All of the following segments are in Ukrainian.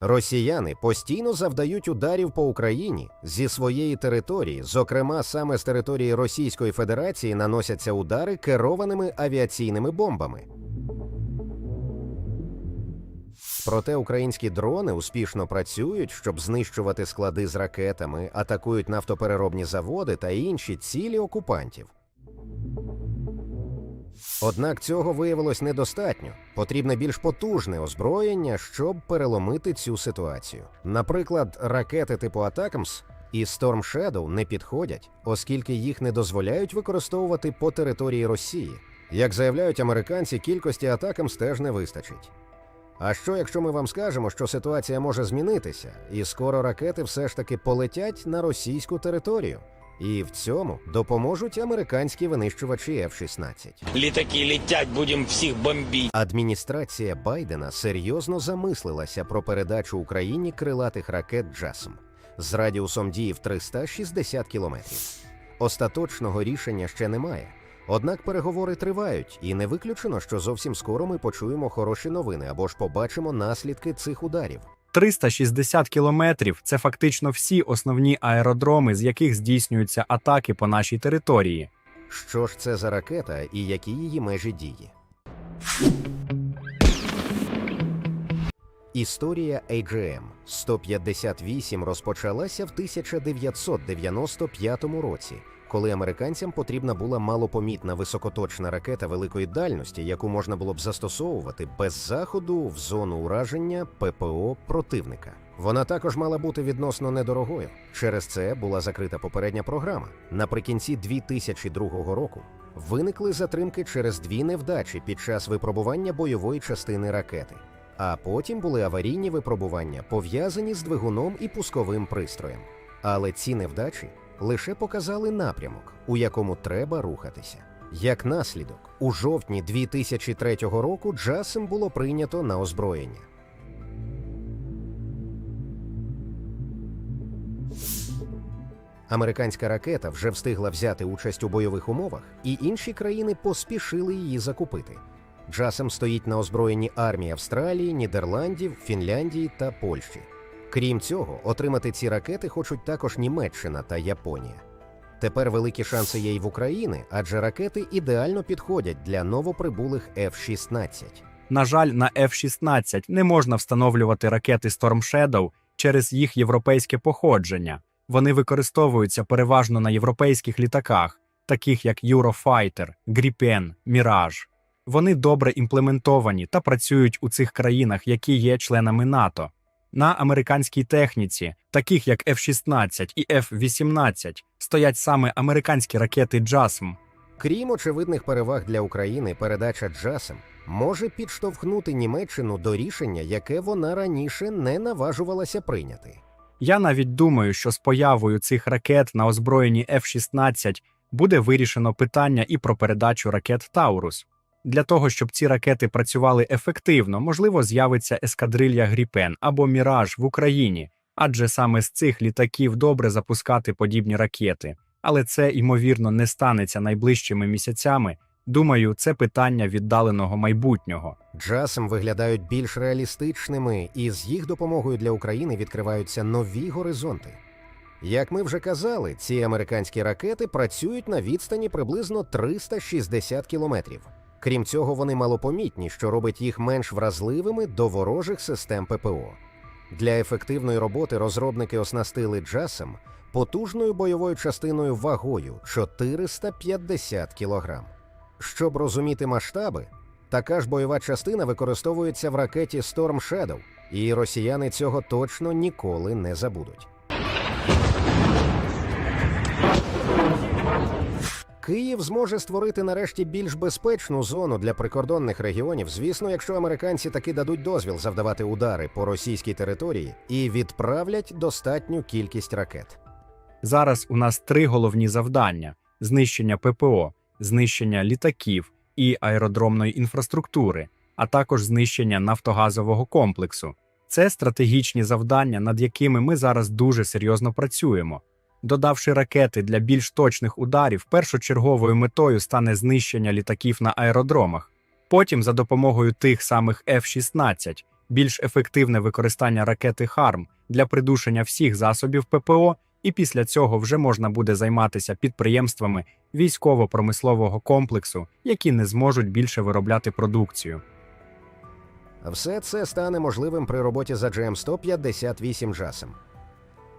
Росіяни постійно завдають ударів по Україні зі своєї території, зокрема саме з території Російської Федерації наносяться удари керованими авіаційними бомбами. Проте українські дрони успішно працюють, щоб знищувати склади з ракетами, атакують нафтопереробні заводи та інші цілі окупантів. Однак цього виявилось недостатньо. Потрібне більш потужне озброєння, щоб переломити цю ситуацію. Наприклад, ракети типу Атакамс і Storm Shadow не підходять, оскільки їх не дозволяють використовувати по території Росії. Як заявляють американці, кількості Атакамс теж не вистачить. А що, якщо ми вам скажемо, що ситуація може змінитися, і скоро ракети все ж таки полетять на російську територію? І в цьому допоможуть американські винищувачі F-16. Літаки летять, будемо всіх бомбити. Адміністрація Байдена серйозно замислилася про передачу Україні крилатих ракет «Джасм» з радіусом дії в 360 кілометрів. Остаточного рішення ще немає. Однак переговори тривають, і не виключено, що зовсім скоро ми почуємо хороші новини або ж побачимо наслідки цих ударів. 360 кілометрів це фактично всі основні аеродроми, з яких здійснюються атаки по нашій території. Що ж це за ракета і які її межі дії? Історія AGM 158 розпочалася в 1995 році, коли американцям потрібна була малопомітна високоточна ракета великої дальності, яку можна було б застосовувати без заходу в зону ураження ППО противника. Вона також мала бути відносно недорогою. Через це була закрита попередня програма. Наприкінці 2002 року виникли затримки через дві невдачі під час випробування бойової частини ракети. А потім були аварійні випробування, пов'язані з двигуном і пусковим пристроєм. Але ці невдачі лише показали напрямок, у якому треба рухатися. Як наслідок, у жовтні 2003 року Джасем було прийнято на озброєння. Американська ракета вже встигла взяти участь у бойових умовах, і інші країни поспішили її закупити. Джасем стоїть на озброєнні армії Австралії, Нідерландів, Фінляндії та Польщі. Крім цього, отримати ці ракети хочуть також Німеччина та Японія. Тепер великі шанси є й в Україні, адже ракети ідеально підходять для новоприбулих F-16. На жаль, на F-16 не можна встановлювати ракети Storm Shadow через їх європейське походження. Вони використовуються переважно на європейських літаках, таких як Eurofighter, Gripen, Mirage. Вони добре імплементовані та працюють у цих країнах, які є членами НАТО. На американській техніці, таких як F-16 і F-18, стоять саме американські ракети JASM. Крім очевидних переваг для України, передача Джасем може підштовхнути Німеччину до рішення, яке вона раніше не наважувалася прийняти. Я навіть думаю, що з появою цих ракет на озброєнні F-16 буде вирішено питання і про передачу ракет Таурус. Для того, щоб ці ракети працювали ефективно, можливо, з'явиться ескадрилья Гріпен або Міраж в Україні, адже саме з цих літаків добре запускати подібні ракети. Але це, ймовірно, не станеться найближчими місяцями. Думаю, це питання віддаленого майбутнього. Джасем виглядають більш реалістичними, і з їх допомогою для України відкриваються нові горизонти. Як ми вже казали, ці американські ракети працюють на відстані приблизно 360 кілометрів. Крім цього, вони малопомітні, що робить їх менш вразливими до ворожих систем ППО. Для ефективної роботи розробники оснастили Джасем потужною бойовою частиною вагою 450 кг. Щоб розуміти масштаби, така ж бойова частина використовується в ракеті Storm Shadow, і росіяни цього точно ніколи не забудуть. Київ зможе створити нарешті більш безпечну зону для прикордонних регіонів, звісно, якщо американці таки дадуть дозвіл завдавати удари по російській території і відправлять достатню кількість ракет. Зараз у нас три головні завдання: знищення ППО, знищення літаків і аеродромної інфраструктури, а також знищення нафтогазового комплексу. Це стратегічні завдання, над якими ми зараз дуже серйозно працюємо. Додавши ракети для більш точних ударів, першочерговою метою стане знищення літаків на аеродромах. Потім, за допомогою тих самих F-16, більш ефективне використання ракети ХАРМ для придушення всіх засобів ППО, і після цього вже можна буде займатися підприємствами військово-промислового комплексу, які не зможуть більше виробляти продукцію. Все це стане можливим при роботі за GM-158 JASM.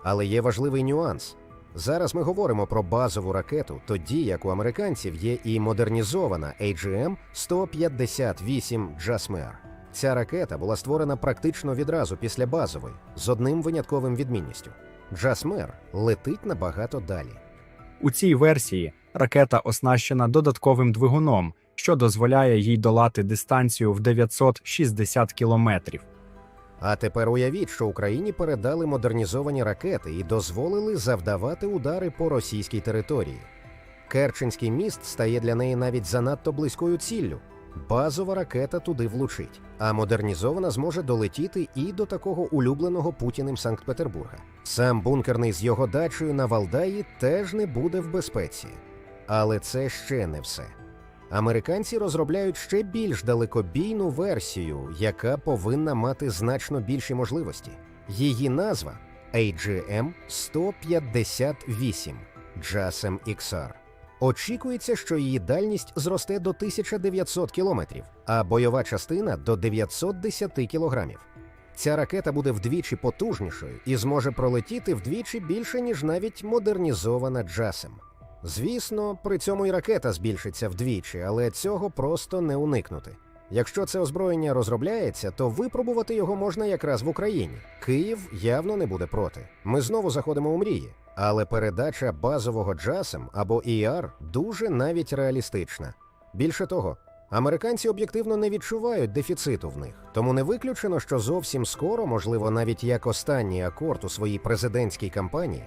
Але є важливий нюанс. Зараз ми говоримо про базову ракету, тоді як у американців є і модернізована AGM-158 JASMR. Ця ракета була створена практично відразу після базової, з одним винятковим відмінністю. JASMR летить набагато далі. У цій версії ракета оснащена додатковим двигуном, що дозволяє їй долати дистанцію в 960 кілометрів. А тепер уявіть, що Україні передали модернізовані ракети і дозволили завдавати удари по російській території. Керченський міст стає для неї навіть занадто близькою ціллю. Базова ракета туди влучить, а модернізована зможе долетіти і до такого улюбленого Путіним Санкт-Петербурга. Сам бункерний з його дачею на Валдаї теж не буде в безпеці. Але це ще не все. Американці розробляють ще більш далекобійну версію, яка повинна мати значно більші можливості. Її назва AGM-158 JASM XR. Очікується, що її дальність зросте до 1900 кілометрів, а бойова частина до 910 кілограмів. Ця ракета буде вдвічі потужнішою і зможе пролетіти вдвічі більше, ніж навіть модернізована JASM. Звісно, при цьому і ракета збільшиться вдвічі, але цього просто не уникнути. Якщо це озброєння розробляється, то випробувати його можна якраз в Україні. Київ явно не буде проти. Ми знову заходимо у мрії, але передача базового JASM або ER дуже навіть реалістична. Більше того, американці об'єктивно не відчувають дефіциту в них, тому не виключено, що зовсім скоро, можливо, навіть як останній акорд у своїй президентській кампанії,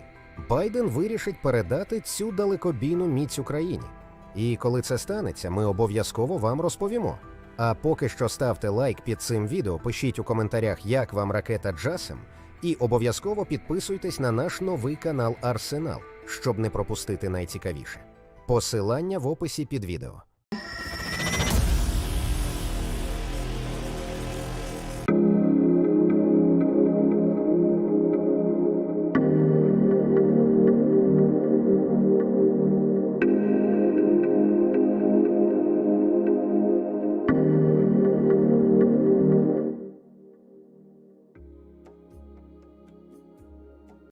Байден вирішить передати цю далекобійну міць Україні. І коли це станеться, ми обов'язково вам розповімо. А поки що ставте лайк під цим відео, пишіть у коментарях, як вам ракета Джасем, і обов'язково підписуйтесь на наш новий канал Арсенал, щоб не пропустити найцікавіше. Посилання в описі під відео.